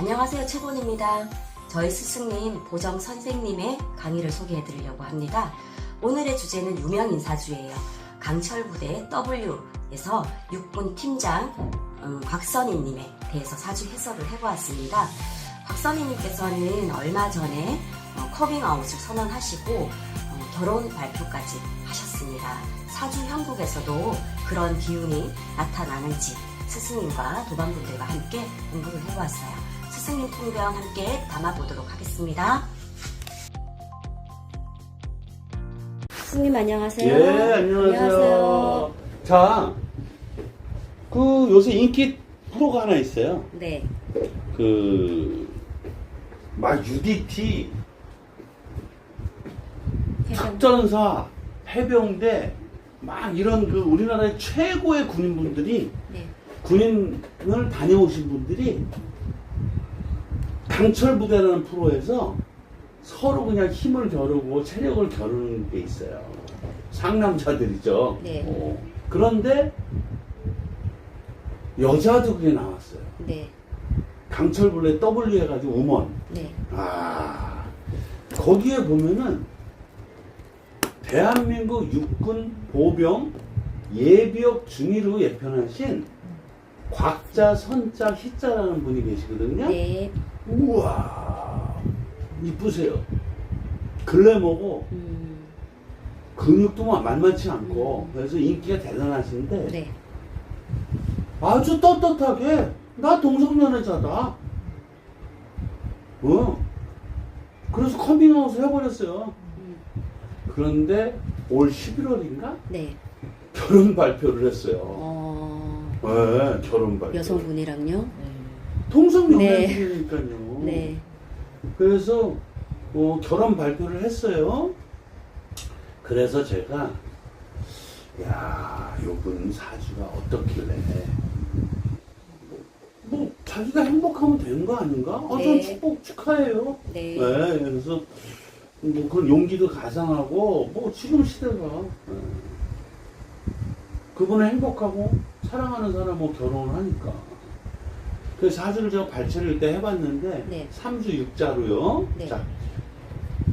안녕하세요. 최곤입니다. 저희 스승님 보정 선생님의 강의를 소개해 드리려고 합니다. 오늘의 주제는 유명 인사주예요. 강철부대 W에서 육군 팀장 음, 곽선희님에 대해서 사주 해설을 해보았습니다. 곽선희님께서는 얼마 전에 어, 커밍아웃을 선언하시고 어, 결혼 발표까지 하셨습니다. 사주 형국에서도 그런 기운이 나타나는지 스승님과 도반분들과 함께 공부를 해보았어요. 통병 함께 담아보도록 하겠습니다. 스승님 안녕하세요. 예, 안녕하세요. 자, 그 요새 인기 프로가 하나 있어요. 네, 그, 막 UDT, 작전사, 해병대, 막 이런 그 우리나라의 최고의 군인분들이, 네, 군인을 다녀오신 분들이 강철 부대라는 프로에서 서로 그냥 힘을 겨루고 체력을 겨루는 게 있어요. 상남자들이죠. 네. 어. 그런데 여자도 그게 나왔어요. 네, 강철 부대 W 해가지고 음원. 네, 아 거기에 보면은 대한민국 육군 보병 예비역 중위로 예편하신 곽자 선자 희자라는 분이 계시거든요. 네, 우와 이쁘세요. 글래머고 음, 근육도 막 만만치 않고 그래서 인기가 대단하신데 네, 아주 떳떳하게 나 동성연애자다. 어. 그래서 커밍아웃 해버렸어요. 음, 그런데 올 11월인가 네, 결혼 발표를 했어요. 어, 네, 결혼 발표. 여성분이랑요? 동성연애자니까요. 네, 그래서 어, 결혼 발표를 했어요. 그래서 제가 야, 요분 사주가 어떻길래 뭐 자기가 행복하면 되는 거 아닌가? 아, 전 네. 축복 축하해요. 네, 네, 그래서 뭐 그런 용기도 가상하고 뭐 지금 시대가 네. 그분은 행복하고 사랑하는 사람 뭐 결혼을 하니까 그 사주를 제가 발췌를 때 해봤는데 네. 삼주육자로요 네. 자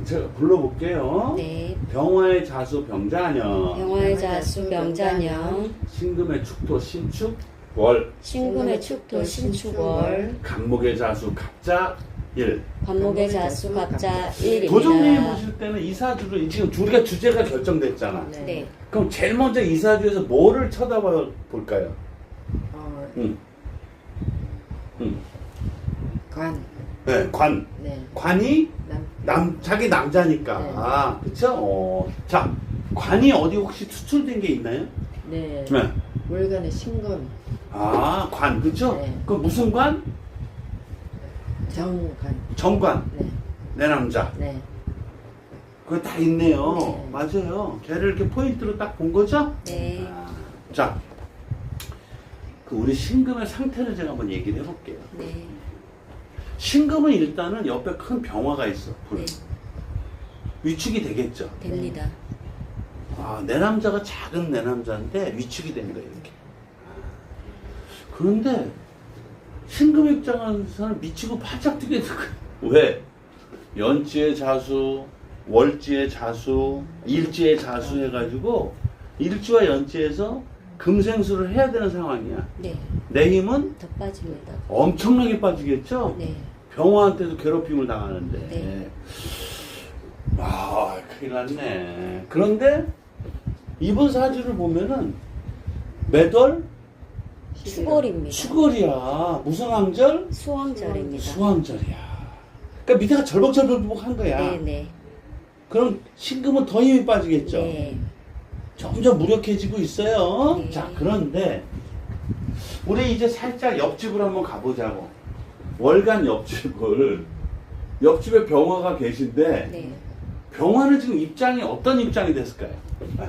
제가 불러볼게요. 네, 병화의 자수 병자녀 병화의 자수 병자년, 신금의 축토 신축 월 신금의 축토 신축월, 간목의 자수 갑자 일 관목의 자수 갑자. 도정님이 보실 때는 이 사주를 지금 우리가 주제가 결정됐잖아. 네, 그럼 제일 먼저 이 사주에서 뭐를 쳐다봐 볼까요? 어, 응. 응. 관, 네, 관. 네, 관이 남, 남 자기 남자니까. 네. 아, 그쵸? 어. 자, 관이 어디 혹시 추출된 게 있나요? 네, 네. 월간의 신금, 아, 관, 그쵸? 네. 그 무슨 관? 정관, 정관. 네, 내 남자. 네, 그거 다 있네요. 네. 맞아요. 걔를 이렇게 포인트로 딱 본 거죠? 네, 아, 자, 그 우리 신금의 상태를 제가 한번 얘기를 해볼게요. 네, 신금은 일단은 옆에 큰 병화가 있어. 불. 네, 위축이 되겠죠. 됩니다. 아, 내 남자가 작은 내 남자인데 위축이 된 거예요, 이렇게. 그런데 신금 입장에서는 미치고 팔짝 뛰게 되는 거예요. 왜? 연지의 자수, 월지의 자수, 일지의 자수 해가지고 일지와 연지에서 금생수를 해야 되는 상황이야. 네, 내 힘은 더 빠집니다. 엄청나게 빠지겠죠? 네, 병화한테도 괴롭힘을 당하는데. 네. 아, 큰일 났네. 그런데 이번 사주를 보면은 매달 추월입니다. 추월이야. 무슨 왕절? 수왕절입니다. 수왕절이야. 그러니까 밑에가 절벅절벅 한 거야. 네, 네, 그럼 신금은 더 힘이 빠지겠죠? 네, 점점 무력해지고 있어요. 네. 자, 그런데 우리 이제 살짝 옆집으로 한번 가보자고. 월간 옆집을 옆집에 병화가 계신데 네. 병화는 지금 입장이 어떤 입장이 됐을까요?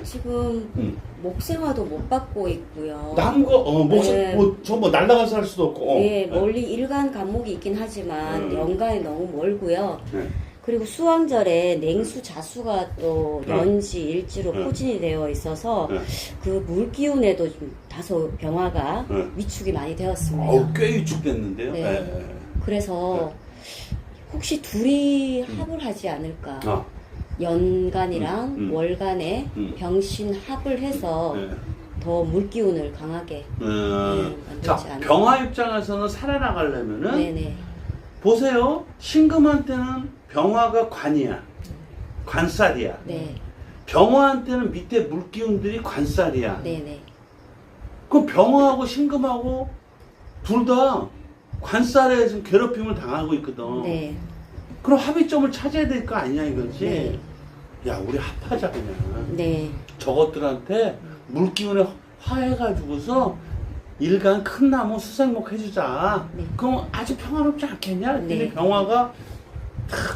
지금 응. 목생화도 못 받고 있고요. 남거 어, 뭐, 네. 뭐, 저뭐 날라가서 할 수도 없고. 어. 네, 멀리 일간 감목이 있긴 하지만 음. 연간이 너무 멀고요. 네. 그리고 수왕절에 냉수 자수가 또 네. 연지 일지로 네. 포진이 되어 있어서 네. 그 물 기운에도 좀 다소 병화가 네. 위축이 많이 되었습니다. 어우, 꽤 위축됐는데요. 네. 네. 그래서 혹시 둘이 합을 하지 않을까? 아, 연간이랑 음, 음. 월간에 음. 병신 합을 해서 네. 더 물기운을 강하게 음, 네, 자, 만들지 않을까. 병화 입장에서는 살아나가려면은 네네 보세요. 신금한테는 병화가 관이야. 관살이야. 네 병화한테는 밑에 물기운들이 관살이야. 네네 그럼 병화하고 신금하고 둘 다 관살에 지금 괴롭힘을 당하고 있거든. 네 그럼 합의점을 찾아야 될 거 아니냐 이거지. 네. 야, 우리 합하자 그냥. 네 저것들한테 물기운에 화해가지고서 일간 큰 나무 수생목 해주자. 네. 그럼 아주 평화롭지 않겠냐? 근데 네. 병화가 다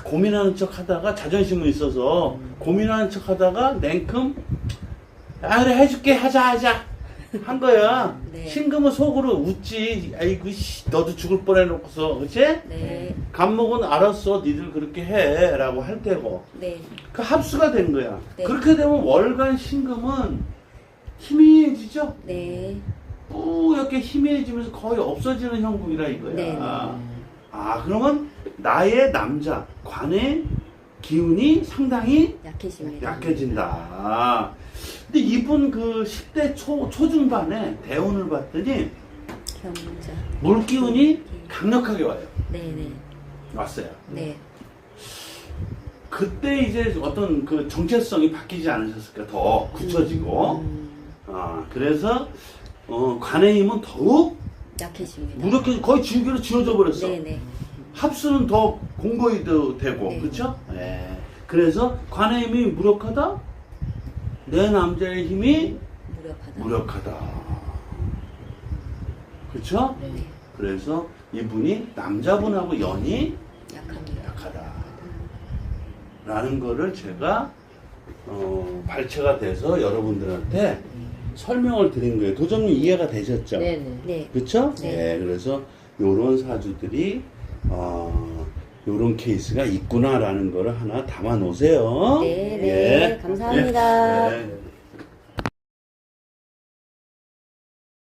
고민하는 척 하다가 자존심은 있어서 고민하는 척 하다가 냉큼 아 그래 해줄게 하자 하자 한 거야. 네. 신금은 속으로 웃지. 아이고 씨, 너도 죽을 뻔해놓고서 그치? 네, 감목은 알았어 니들 그렇게 해 라고 할 테고 네, 그 합수가 된 거야. 네. 그렇게 되면 월간 신금은 희미해지죠? 네, 뿌옇게 희미해지면서 거의 없어지는 형국이라 이거야. 네, 네. 아, 그러면 나의 남자, 관의 기운이 상당히 약해집니다. 약해진다. 근데 이분 그 10대 초, 초중반에 대운을 봤더니 경자. 물기운이 강력하게 와요. 네네. 왔어요. 네. 그때 이제 어떤 그 정체성이 바뀌지 않으셨을까? 더 굳혀지고. 음, 아, 그래서, 어, 관의 힘은 더욱 약해집니다. 무력해, 거의 지우개로 지워져 버렸어. 네네. 합수는 더 공고히도 되고, 네. 그쵸? 예. 그래서 관의 힘이 무력하다? 내 남자의 힘이 무력하다. 무력하다. 그쵸? 네. 그래서 이분이 남자분하고 연이 약합니다. 약하다. 라는 거를 제가, 어, 발췌가 돼서 여러분들한테 설명을 드린 거예요. 도전님 이해가 되셨죠? 네네. 네. 그렇죠? 네. 네. 그래서 요런 사주들이 어 요런 케이스가 있구나라는 거를 하나 담아 놓으세요. 네, 네. 감사합니다. 네.